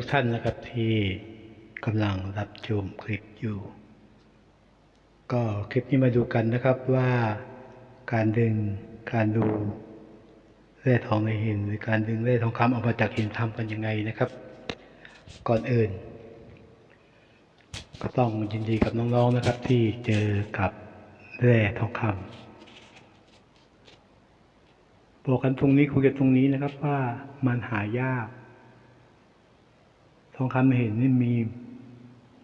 ทุกท่านนะครับที่กำลังรับชมคลิปอยู่ ก็คลิปนี้มาดูกันนะครับว่าการดึงการดูแร่ทองในหิน หรือการดึงแร่ทองคำออกมาจากหินทำกันยังไงนะครับ ก่อนอื่น ก็ต้องยินดีกับน้องๆนะครับ ที่เจอกับแร่ทองคำบอกกันตรงนี้คุยกันตรงนี้นะครับว่ามันหายาก ทองคำเห็นนี่มี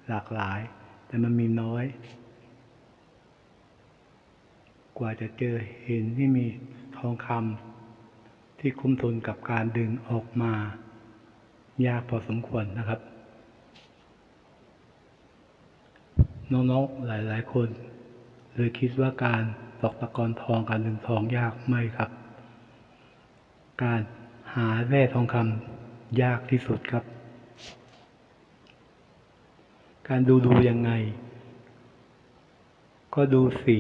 หลากหลาย แต่มันมีน้อย กว่าจะเจอเห็นที่มีทองคำที่คุ้มทุนกับการดึงออกมา ยากพอสมควรนะครับ น้องๆหลายๆคนเลยคิดว่าการตอกตะกอนทองการดึงทองยากไม่ครับ การหาแร่ทองคำยากที่สุดครับ การดูดูยังไง ก็ดูสี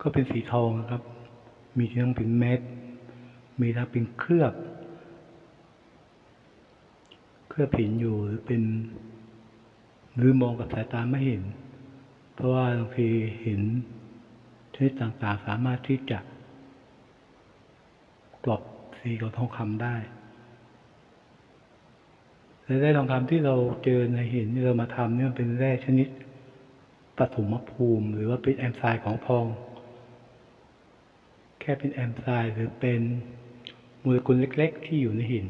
ก็เป็นสีทองครับ มีทั้งเป็นเม็ด มีทั้งเป็นเคลือบ เคลือบหินอยู่หรือเป็นหรือมองกับสายตาไม่เห็น เพราะว่าบางทีเห็นชนิดต่างๆสามารถที่จะกลบสีของทองคำได้ และแร่ทองคำที่เราเจอในหินที่เรามาทำเนี่ยมันเป็นแร่ชนิดปฐมภูมิ หรือว่าเป็นแอมไซด์ของทอง แค่เป็นแอมไซด์หรือเป็นโมเลกุลเล็ก ๆ ที่อยู่ในหิน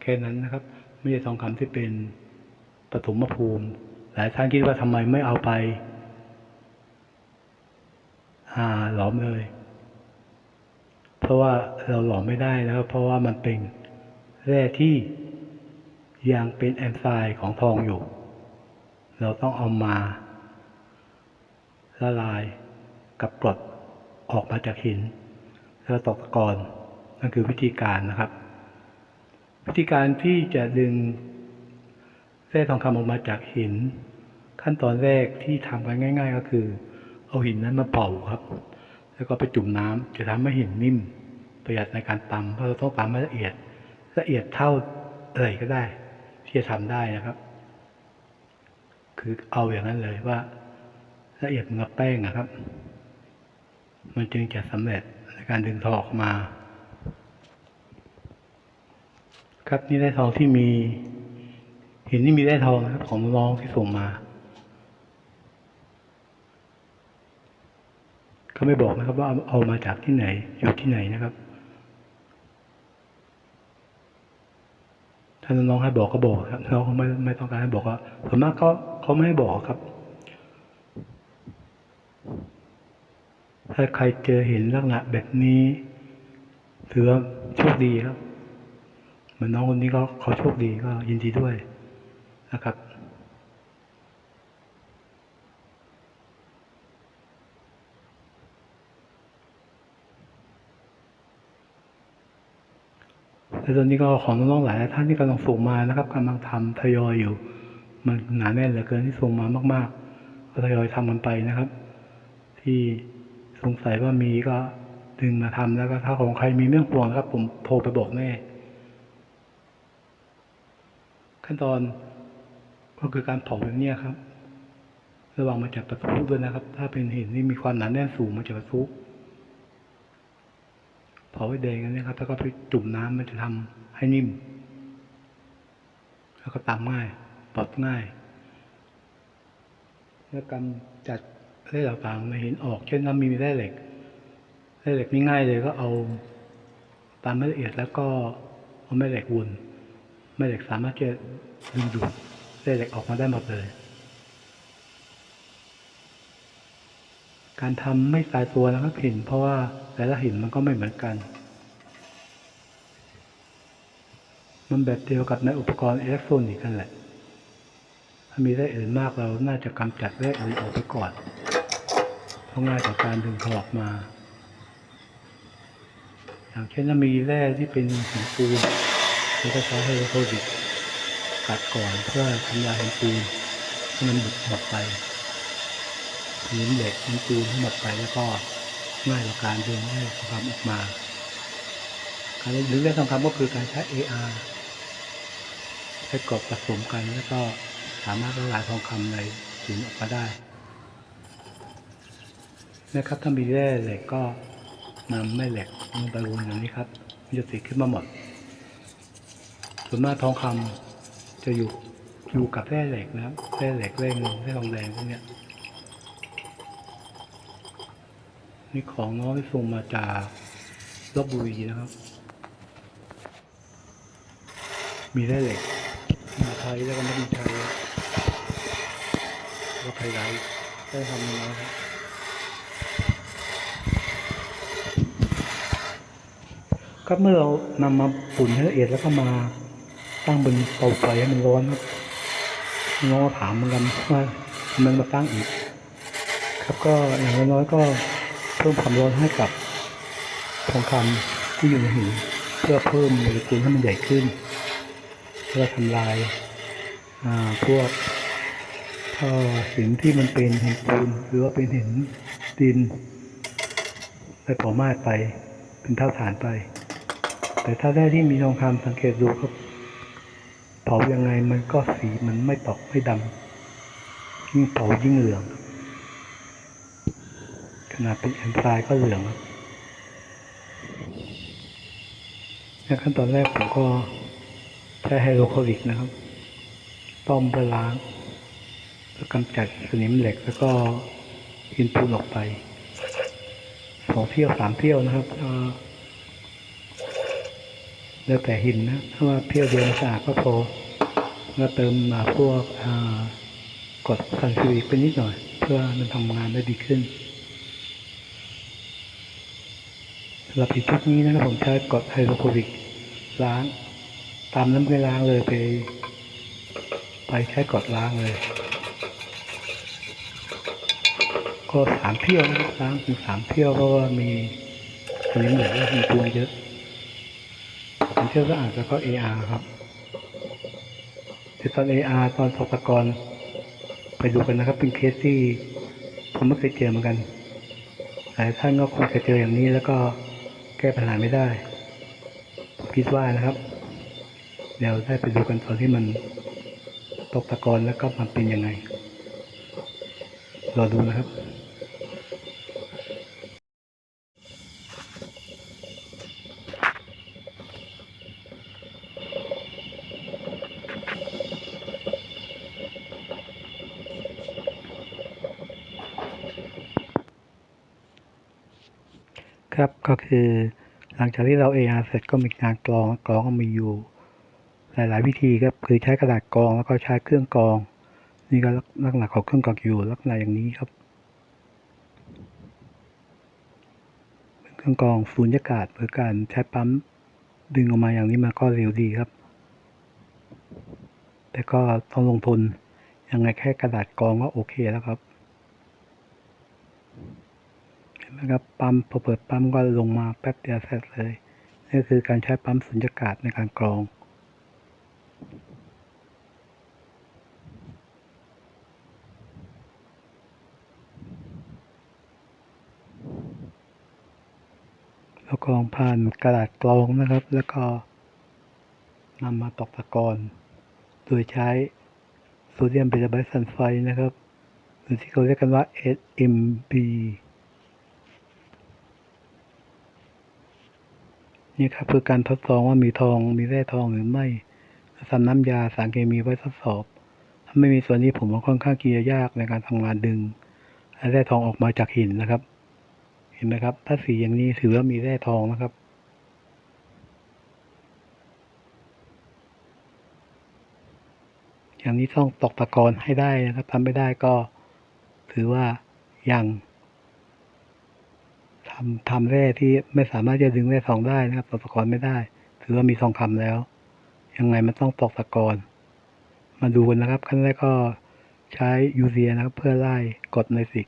แค่นั้นนะครับ ไม่ใช่ทองคำที่เป็นปฐมภูมิ หลายท่านคิดว่าทำไมไม่เอาไปอ่าหลอมเลย เพราะว่าเราหลอมไม่ได้นะครับเพราะว่ามันเป็นแร่ที่ ยังเป็นแอนไซม์ของทองอยู่ เราต้องเอามา ละลายกับกรดออกมาจากหิน แล้วตกตะกอนนั่นคือวิธีการนะครับ วิธีการที่จะดึงแร่ทองคำออกมาจากหิน ขั้นตอนแรกที่ทำกันง่าย ๆ ก็คือ เอาหินนั้นมาเป่าครับ แล้วก็ไปจุ่มน้ำจะทำให้หินนิ่ม ประหยัดในการตำเพราะเราต้องตำให้ละเอียดละเอียดเท่าอะไรก็ได้ ที่จะทำได้นะครับ คือเอาอย่างนั้นเลยว่าละเอียดเหมือนกับแป้งนะครับ มันจึงจะสำเร็จในการดึงทองออกมา ครับนี่ได้ทองที่มีหินนี่มีได้ทองนะครับ ของน้องที่ส่งมาเขาไม่บอกนะครับว่าเอามาจากที่ไหนอยู่ที่ไหนนะครับ ถ้าน้องให้บอกก็บอกครับน้องเขาไม่ไม่ต้องการให้บอกก็ส่วนมากเขาเขาไม่ให้บอกครับ ถ้าใครเจอเห็นลักษณะแบบนี้ถือว่าโชคดีครับเหมือนน้องคนนี้เขาเขาโชคดีก็ยินดีด้วยนะครับ และตอนนี้ก็ของน้องๆหลายท่านที่กำลังส่งมานะครับกำลังทำทยอยอยู่ มันหนาแน่นเหลือเกินที่ส่งมามากๆก็ทยอยทำกันไปนะครับ ที่สงสัยว่ามีก็ดึงมาทำแล้วก็ถ้าของใครมีเรื่องห่วงนะครับ ผมโทรไปบอกแม่ ขั้นตอนก็คือการเผาแบบนี้ครับ ระวังมาจากประทุด้วยนะครับ ถ้าเป็นหินที่มีความหนาแน่นสูงมาจากประทุ เผาไว้แดงนนะครับ แล้วก็ไปจุ่มน้ำมันจะทำให้นิ่ม แล้วก็ตามง่ายปลดง่ายแล้วกำจัดแร่ต่างๆในหินออกเช่นน้ำมีแร่เหล็กแร่เหล็กนี่ง่ายเลยก็เอาตามไม่ละเอียดแล้วก็เอาแม่เหล็กวนแม่เหล็กสามารถจะดึงดูดแร่เหล็กออกมาได้หมดเลย การทำไม่ตายตัวนะครับหิน เพราะว่าแต่ละหินมันก็ไม่เหมือนกัน มันแบบเดียวกับในอุปกรณ์อิเล็กทรอนิกส์กันแหละ ถ้ามีแร่อื่นมากเราน่าจะกำจัดแร่อื่นออกไปก่อนเพราะง่ายต่อการดึงถอดมา อย่างเช่นถ้ามีแร่ที่เป็นหินปูนเราก็ใช้ไฮโดรโคดิกกัดก่อนเพื่อทำลายหินปูนให้มันหมดหมดไป หินเหล็กหินปูนทั้งหมดไปแล้วก็ง่ายต่อการดึงแร่ทองคำออกมา การดึงแร่ทองคำก็คือการใช้ AR ใช้กรดผสมกันแล้วก็สามารถละลายทองคำในหินออกมาได้นะครับถ้ามีแร่เหล็กก็นำแม่เหล็กลงไปวนอย่างนี้ครับมันจะติดขึ้นมาหมดส่วนมากทองคำจะอยู่อยู่กับแร่เหล็กนะครับแร่เหล็กแร่เงินแร่ทองแดงพวกเนี้ย นี่ของน้องที่ส่งมาจากลบบุรีนะครับ มีแร่เหล็กมาไทยแล้วก็ไม่มีไทยวก็ไทยไรได้ทำน้อยครับก็เมื่อเรานำมาปุ่นให้ละเอียดแล้วก็มาตั้งบนเตาไฟให้มันร้อนครับน้องก็ถามเหมือนกันว่าทำไมมาตั้งอีก ครับก็อย่างน้อยๆก็ เพิ่มความร้อนให้กับทองคำที่อยู่ในหินเพื่อเพิ่มโมเลกุลให้มันใหญ่ขึ้น เพื่อทำลายาพวกท่อหินที่มันเป็นหินปูนหรือว่าเป็นหินดินได้เผาไหม้ไปเป็นเท่าฐานไป แต่ถ้าได้ที่มีทองคำสังเกตดูครับเผายังไงมันก็สีมันไม่ตกไม่ดำยิ่งเผายิ่งเหลือง นาดเป็นแอนทรายก็เหลืองในขั้นตอนแรกผมก็ใช้ไฮโดรคลอริกนะครับ ต้มเพื่อล้างเพื่อกำจัดสนิมเหล็กแล้วก็หินปูนออกไปสองเที่ยวสามเที่ยวนะครับเอ่อแล้วแต่หินนะ ถ้าว่าเที่ยวเดียวสะอาดก็พอแล้วเติมมาพวกกดซัลฟิวริกไปนิดหน่อย เพื่อมันทำงานได้ดีขึ้น สำหรับผิดชุดนี้นะครับผมใช้กรดไฮโดรโคลิกล้าง ตามน้ำไปล้างเลยไป ไปใช้กรดล้างเลย ก็สามเที่ยวล้างถึงสามเที่ยวเพราะว่ามีสนิมเหลวและมีปูนเยอะสามเที่ยวสะอาดแล้วก็ AR ครับแต่ตอน AR ตอนสอบตะกอนไปดูกันนะครับ เป็นเคสที่ผมไม่เคยเจอเหมือนกันหลายท่านก็คงจะเจออย่างนี้แล้วก็ แก้ปัญหาไม่ได้ผมคิดว่านะครับ เดี๋ยวได้ไปดูกันตอนที่มันตกตะกอนแล้วก็มันเป็นยังไงรอดูนะครับ ครับก็คือหลังจากที่เรา AR เสร็จก็มีการกรองกรองก็มีอยู่ หลาย ๆ วิธีครับคือใช้กระดาษกรองแล้วก็ใช้เครื่องกรอง นี่ก็ลักษณะของเครื่องกรองอยู่ลักษณะอย่างนี้ครับเป็นเครื่องกรองสูญญากาศเพื่อการใช้ปั๊มดึงออกมาอย่างนี้มาก็เร็วดีครับ แต่ก็ต้องลงทุนยังไงแค่กระดาษกรองก็โอเคแล้วครับ เห็ นไหมครับปั๊มพอเปิดปั๊มก็ลงมาแป๊บเดียวเสร็จเลยนี่คือการใช้ปั๊มสุญญากาศในการกรอง แล้วกรองผ่านกระดาษกรองนะครับ แล้วก็นำมาตกตะกอนโดยใช้โซเดียมเบตาไบซัลไฟด์นะครับหรือที่เขาเรียกกันว่า SMB นี่ครับคือการทดสอบว่ามีทองมีแร่ทองหรือไม่ทำน้ำยาสารเคมีไว้ทดสอบ ถ้าไม่มีส่วนนี้ผมว่าค่อนข้างที่จะยากในการทำงานดึงแร่ทองออกมาจากหินนะครับ เห็นไหมครับ ถ้าสีอย่างนี้ถือว่ามีแร่ทองนะครับอย่างนี้ต้องตกตะกอนให้ได้นะครับทำไม่ได้ก็ถือว่ายัง ทำทำแร่ที่ไม่สามารถจะดึงแร่ทองได้นะครับตกตะกอนไม่ได้ ถือว่ามีทองคำแล้ว ยังไงมันต้องตกตะกอนมาดูกันนะครับขั้นแรกก็ใช้ยูเรียนะครับ เพื่อไล่กดในสิก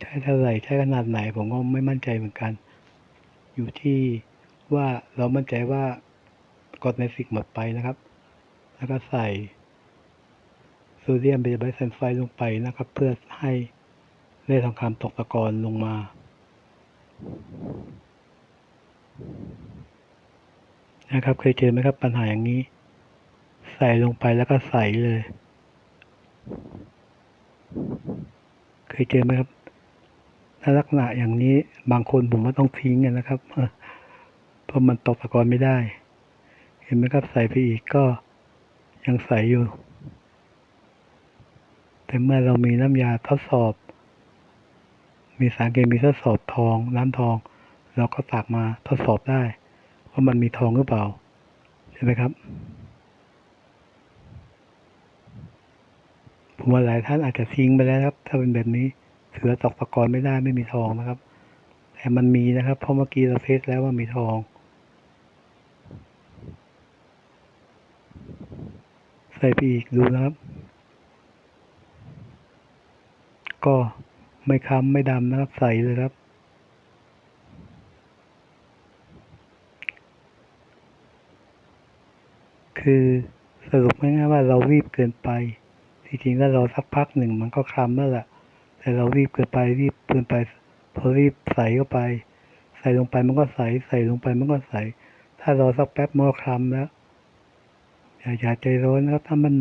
ใช้เท่าไหร่ใช้ขนาดไหนผมก็ไม่มั่นใจเหมือนกัน อยู่ที่ว่าเรามั่นใจว่ากดในสิกหมดไปนะครับ แล้วก็ใส่ โซเดียมเบตาไบซัลไฟด์ลงไปนะครับ เพื่อให้แร่ทองคำตกตะกอนลงมา นะครับ เคยเจอไหมครับปัญหาอย่างนี้ ใส่ลงไปแล้วก็ใส่เลย เคยเจอไหมครับถ้าลักษณะอย่างนี้บางคนผมว่าต้องทิ้งกันนะครับเพราะมันตกตะกอนไม่ได้ เห็นไหมครับใส่ไปอีกก็ยังใส่อยู่ แต่เมื่อเรามีน้ำยาทดสอบ มีสารเคมีทดสอบทองน้ำทอง เราก็ตักมาทดสอบได้ว่ามันมีทองหรือเปล่า ใช่ไหมครับผมว่าหลายท่านอาจจะทิ้งไปแล้วครับ ถ้าเป็นแบบนี้ถือว่าตกตะกอนไม่ได้ไม่มีทองนะครับ แต่มันมีนะครับ เพราะเมื่อกี้เราเทสแล้วว่ามีทอง ใส่ไปอีกดูนะครับ ก็ไม่ค้ำไม่ดำนะครับใสเลยครับ คือสรุปง่ายๆว่าเรารีบเกินไปที่จริงแล้วเราสักพักหนึ่งมันก็คล้ำแล้วแหละแต่เรารีบเกินไปรีบเกินไปพอรีบใส่เข้าไป ใส่ลงไปมันก็ใส่ใส่ลงไปมันก็ใส่ถ้ารอสักแป๊บมันก็คล้ำแล้วอย่าอย่าใจร้อนนะครับถ้ามัน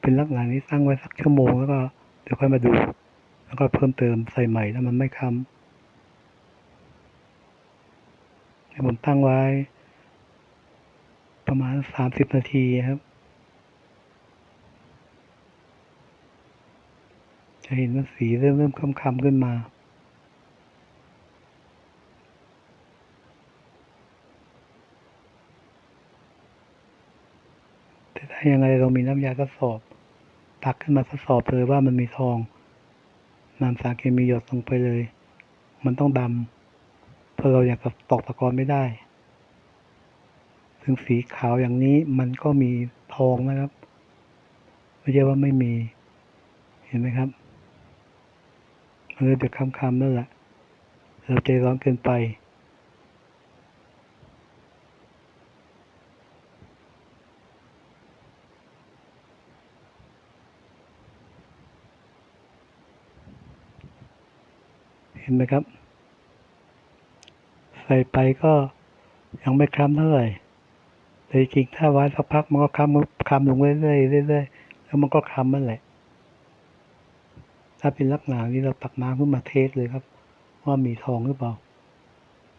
เป็นลักษณะนี้ตั้างไว้สักชั่วโมงแล้วก็ เดี๋ยวค่อยมาดู แล้วก็เพิ่มเติมใส่ใหม่ถ้ามันไม่ค้ำให้ผมตั้งไว้ ประมาณสามสิบนาทีครับ จะเห็นว่าสีเริ่มเริ่มค้ำๆขึ้นมาแต่ถ้ายังไงเรามีน้ำยาทดสอบ ตักขึ้นมาทดสอบเลยว่ามันมีทองนำสารเคมีหยดลงไปเลย มันต้องดำเพราะเราอยากจะตอกตะกอนไม่ได้ซึ่งสีขาวอย่างนี้มันก็มีทองนะครับ ไม่ใช่ว่าไม่มี เห็นไหมครับ มันเลยเป็นคำๆนั่นแหละเราใจร้อนเกินไป นไหมครับ ใส่ไปก็ยังไม่คล้ำเท่าไหร่แต่จริงถ้าไว้สักพักมันก็คล้ำคล้ำลงเรื่อยๆเรื่อยๆแล้วมันก็คล้ำนั่นแหละ ถ้าเป็นลักษณะนี้เราตักน้ำขึ้นมาเทสเลยครับ ว่ามีทองหรือเปล่า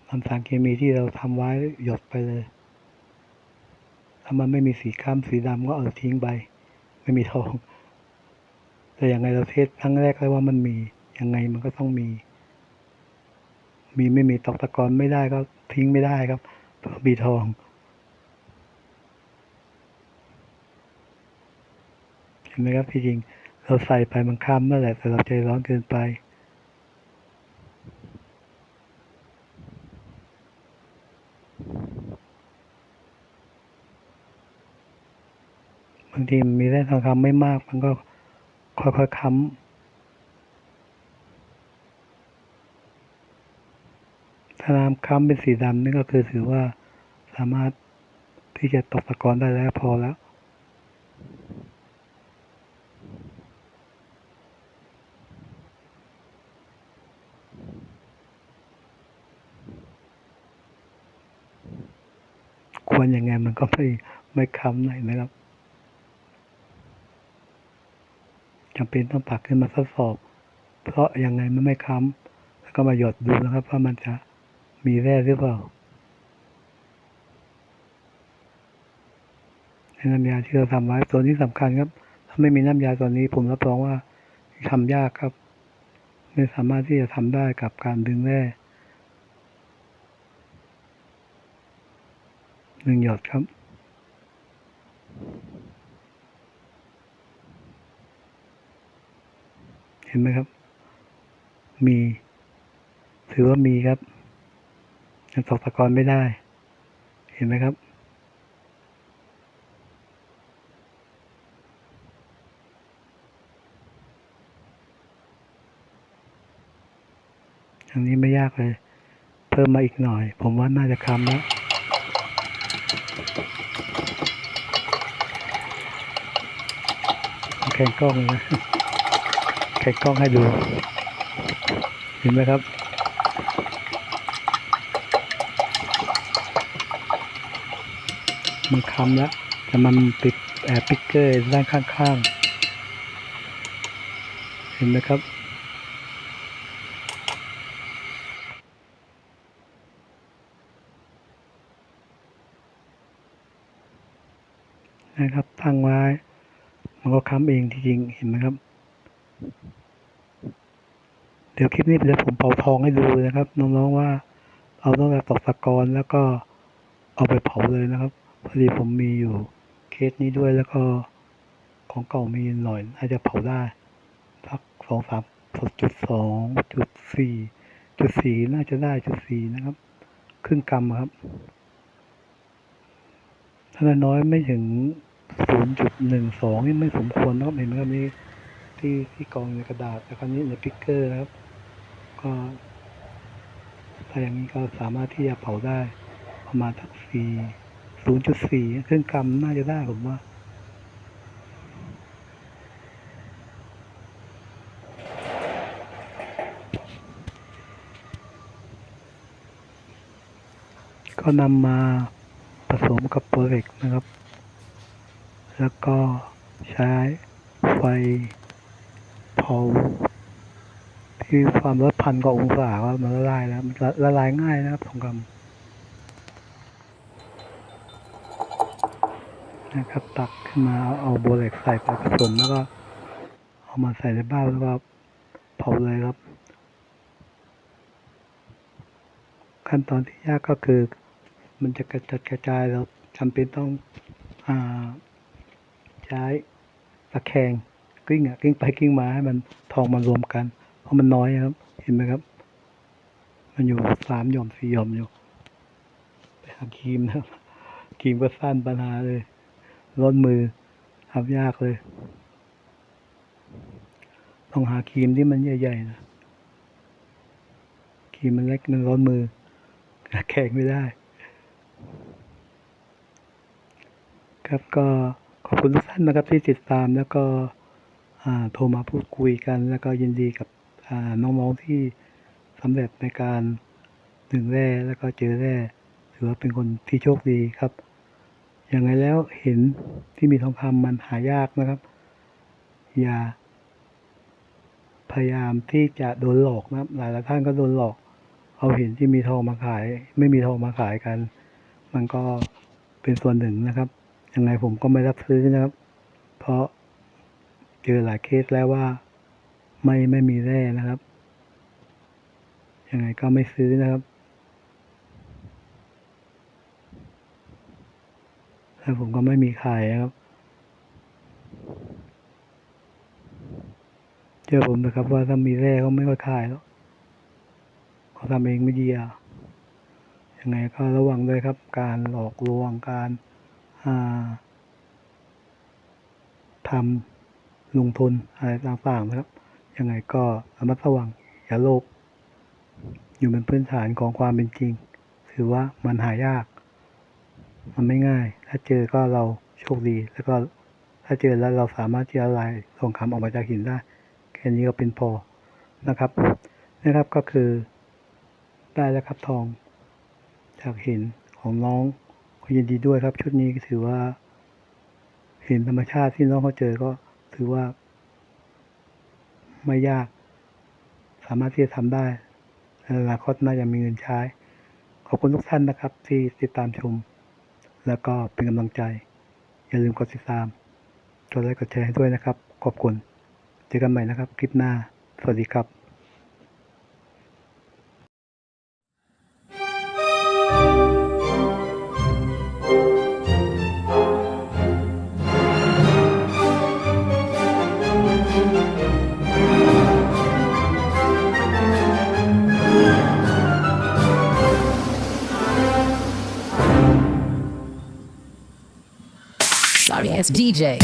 น้ำสารเคมีที่เราทำไว้หยดไปเลย ถ้ามันไม่มีสีคล้ำสีดำก็เอาทิ้งไป ไม่มีทอง แต่อยังไงเราเทสครั้งแรกเลยว่ามันมียังไงมันก็ต้องมี มีไม่มีตอกตะกอนไม่ได้ก็ทิ้งไม่ได้ครับเพราะมีทองเห็นไหมครับที่จริงเราใส่ไปมันค้ำนั่นแหละแต่เราใจร้อนเกินไปบางทีมันมีแร่ทองคำไม่มากมันก็ค่อยๆค้ำ ถ้าน้ำค้ำเป็นสีดำนี่ก็คือถือว่าสามารถที่จะตกตะกอนได้แล้วพอแล้วควรยังไงมันก็ไม่ไม่ค้ำไหนนะครับจำเป็นต้องตักขึ้นมาทดสอบ เพราะยังไงมันไม่ค้ำแล้วก็มาหยดดูนะครับว่ามันจะ มีแร่หรือเปล่าในน้ำยาที่เราทำไว้ตัวนี้สำคัญครับ ถ้าไม่มีน้ำยาตัวนี้ ผมรับรองว่าทำยากครับ ไม่สามารถที่จะทำได้กับการดึงแร่หนึ่งหยดครับเห็นไหมครับ มี ถือว่ามีครับ ยังตกตะกอนไม่ได้ เห็นไหมครับ อันนี้ไม่ยากเลย เพิ่มมาอีกหน่อย ผมว่าน่าจะคำแล้วแข่งกล้องเลยนะแข่งกล้องให้ดู เห็นไหมครับ มันคำแล้ว แต่มันปิดแอบปิกเกอร์ด้านข้างๆ เห็นไหมครับนะครับตั้งไว้ มันก็ค้ำเองจริงๆเห็นไหมครับ เดี๋ยวคลิปนี้เดี๋ยวผมเป่าทองให้ดูนะครับน้องๆว่า เอาตั้งแต่ตอกตะกอนแล้วก็เอาไปเผาเลยนะครับ พอดีผมมีอยู่เคสนี้ด้วยแล้วก็ของเก่ามีหน่อยน่าจะเผาได้สักสองสามจุดสองจุดสี่จุดสี่น่าจะได้จุดสี่นะครับ ครึ่งกรัมครับ ถ้าน้อยไม่ถึง0.12นี่ไม่สมควรนะครับเห็นไหมครับนี่ที่ที่กองในกระดาษแต่คราวนี้ในพิกเกอร์นะครับ ก็ถ้าอย่างนี้ก็สามารถที่จะเผาได้ประมาณสักสี่ 0.4ครึ่องกรัมน่าจะได้ผมว่า ก็นำมาผสมกับโปรเจกต์นะครับ แล้วก็ใช้ไฟเผาที่ความร้อนพันกว่าองศาว่ามันละลายแล้วมันละละลายง่ายนะครับทองคำ นะครับ ตักขึ้นมาเอาเอาโบเล็กใส่ไปผสมแล้วก็ เอามาใส่ในบ้าแล้วก็เผาเลยครับ ขั้นตอนที่ยากก็คือ มันจะกระจัดกระจายเราจำเป็นต้องอาใช้ตะแคงกิ้งอะกิ้งไปกิ้งมาให้มันทองมันรวมกัน เพราะมันน้อยครับ เห็นไหมครับ มันอยู่สามหย่อมสี่หย่อมอยู่ไปหาครีมนะครับครีมก็สั้นปัญหาเลย ร้อนมือทำยากเลย ต้องหาครีมที่มันใหญ่ๆนะครีมมันเล็กมันร้อนมือแข็งไม่ได้ ครับก็ขอบคุณทุกท่านนะครับที่ติดตามแล้วก็โทรมาพูดคุยกัน แล้วก็ยินดีกับน้องๆที่สำเร็จในการดึงแร่แล้วก็เจอแร่ถือว่าเป็นคนที่โชคดีครับ อย่างไรแล้วเห็นที่มีทองคำมันหายากนะครับ อย่า พยายามที่จะโดนหลอกนะครับ หลายหลายท่านก็โดนหลอก เอาเห็นที่มีทองมาขาย ไม่มีทองมาขายกัน มันก็เป็นส่วนหนึ่งนะครับ ยังไงผมก็ไม่รับซื้อนะครับ เพราะเจอหลายเคสแล้วว่า ไม่ไม่มีแร่นะครับ ยังไงก็ไม่ซื้อนะครับ แล้วผมก็ไม่มีขายนะครับ เจอผมนะครับว่าถ้ามีแร่ก็ไม่ค่อยขายแล้วเขาทำเองไม่ดีอะยังไงก็ระวังด้วยครับ การหลอกลวงการทำลงทุนอะไรต่างๆนะครับ ยังไงก็ระมัดระวังอย่าโลภอยู่เป็นพื้นฐานของความเป็นจริง ถือว่ามันหายาก มันไม่ง่าย ถ้าเจอก็เราโชคดี แล้วก็ถ้าเจอแล้วเราสามารถที่จะลายทองคำออกมาจากหินได้ แค่นี้ก็เป็นพอนะครับนะครับก็คือ ได้แล้วครับทอง จากหินของน้องขอยินดีด้วยครับ ชุดนี้ถือว่าห็นธรรมชาติที่น้องเขาเจอก็ถือว่า ไม่ยาก สามารถที่จะทำได้ในอนาคตน่าจะมีเงินใช้ ขอบคุณทุกท่านนะครับ ที่ติดตามชม แล้วก็เป็นกำลังใจ อย่าลืมกดติดตามกดไลค์กดแชร์ให้ด้วยนะครับ ขอบคุณ เจอกันใหม่นะครับ คลิปหน้า สวัสดีครับ DJ.